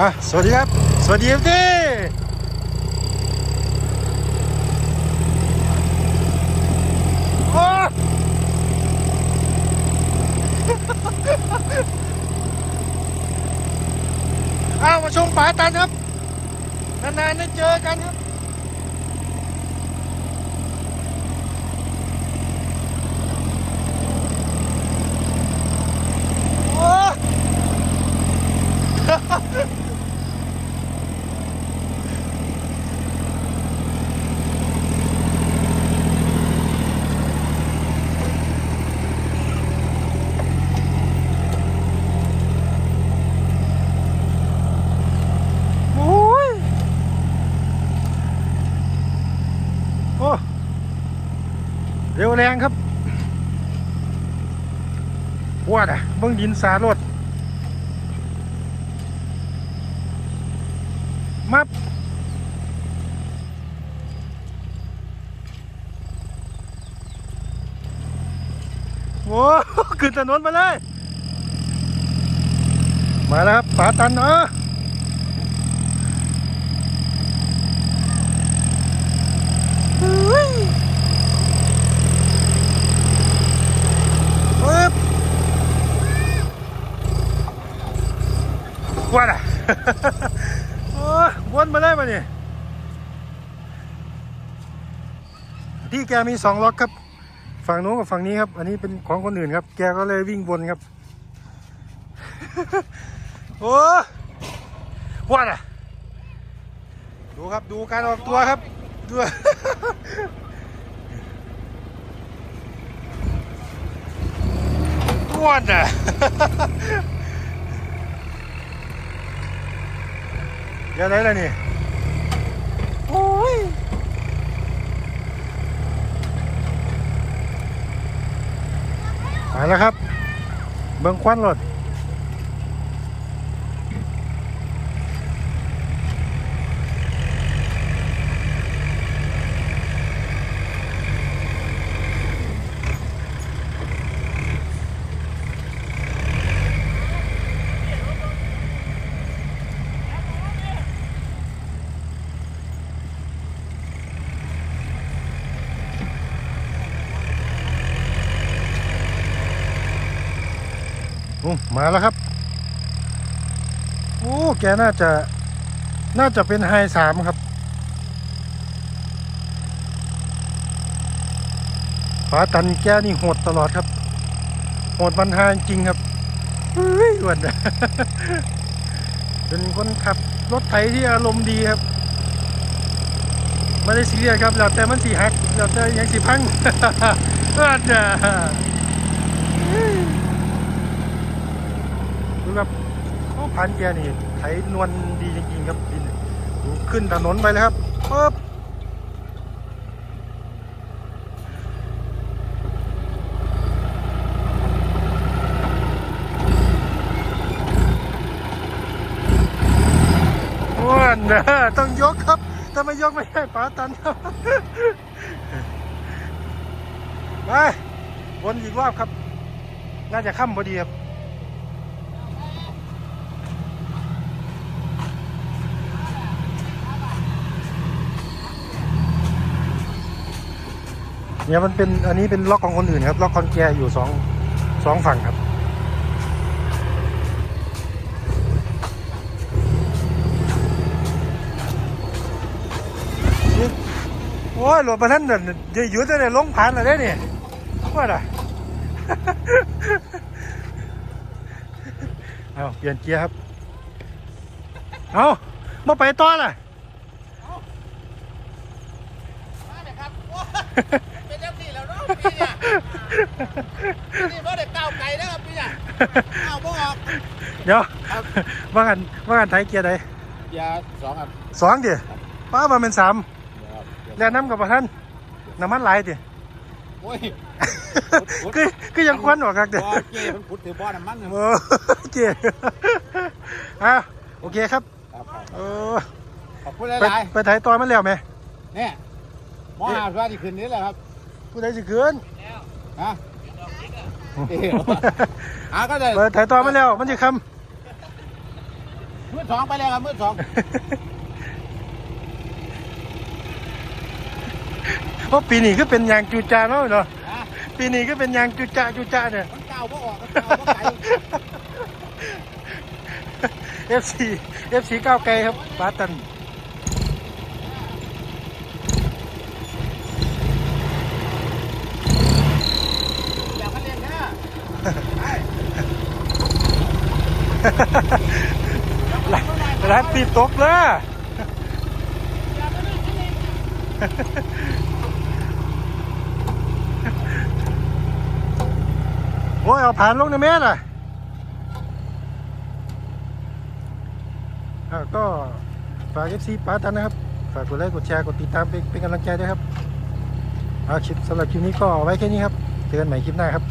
อะสวัสดีครับ สวัสดีครับที่โอ้อ้าวมาชมป๋าตันครับ นานๆได้เจอกันครับ โอ้ โอ้ย โอ้ เร็วแรงครับปวดอะเบิ่งดินสารถมับโอ้ขึ้นถนนมาเลย มาแล้วครับป๋าตันเนาะ ปึ๊บ ว่าล่ะโอ้ยวนมาได้มาเนี่ยที่แกมีสองล็อกครับ ฝั่งโน้นกับฝั่งนี้ครับ อันนี้เป็นของคนอื่นครับ แกก็เลยวิ่งวนครับ โอ้ว่าล่ะ ดูครับดูการออกตัวครับดูอ้วนอะ เดี๋ยวไหนล่ะนี่ โอ้ยมาแล้วครับ เบิ่งควันรถ มมาแล้วครับ โอ้ แกน่าจะ น่าจะเป็นไฮสามครับฝาตันแกนี่โหดตลอดครับ โหดบันทาจริงครับเฮ้ยอ้วันเป็นคนขับรถไถที่อารมณ์ดีครับไม่ได้ซีเรียสครับแล้วแต่มันสีหักแล้วแต่ยังสีพังเอ้อนน่ะ ครับโอ้พันแกนี่ไถนวลดีจริงๆครับดินดูขึ้นถนนไปเลยครับปึ๊บอ้วนนะต้องยกครับ ถ้าไม่ยกไม่ได้ป๋าตันครับไปวนอีกรอบครับ น่าจะค่ำพอดีครับ เนี่ยมันเป็นอันนี้เป็นล็อกของคนอื่นครับ ล็อกคอนแกร์อยู่สองสองฝั่งครับ โอ้ยหลบมาท่านเดินเดี๋ยวอยู่แต่ลงผ่านอะไรเนี่ยว่าอะไรเอาเปลี่ยนเกียร์ครับ เอามาไปต่อล่ะ มาเลยครับ นี่เพราะเด็กก้าวไกลนะครับพี่เนี่ยเอาพวกออก เดี๋ยวครับ ว่ากันว่ากันไทยเกียร์ใดยาสองครับสองเดียป้ามาเป็นสามครับแล้วน้ำกับประท่านน้ำมันไหลายเดียโอ้ยคือคือยังควันออกครับเดียบ่อเจ้มันขุดถือบ่อน้ำมันโอ้เกียร์อะโอเคครับครับครับเออขอบคุณไปหลายไปถ่ายตอนมันแล้วไหมๆเนี่ยหมอหาว่าที่คืนนี้แหละครับผู้ใดสิเกินฮะเอ๋อาก็ได้ไปถ่ายตอนมันแล้ว มันจะคมือสองไปแล้วครับมือสองเพราะปีนี้ก็เป็นยางจูจาเนาะเนาะนะปีนี้ก็เป็นยางจูจาจูจาเนี่ย มันเก่าเพราะออกมันเก่าเพราะไก่ FC FC ก้าวไกลครับปาตัน อย่ามาเล่นนะไป ร้านตีตกเลยโอ้ยเอาผ่านลงในเมตรอะอะก็ฝาก FC ปาตันนะครับ ฝากกดไลค์กดแชร์กดติดตามเป็นเป็นกำลังใจด้วยครับเอาคลิปสำหรับคลิปนี้ก็ไว้แค่นี้ครับ เจอกันใหม่คลิปหน้าครับ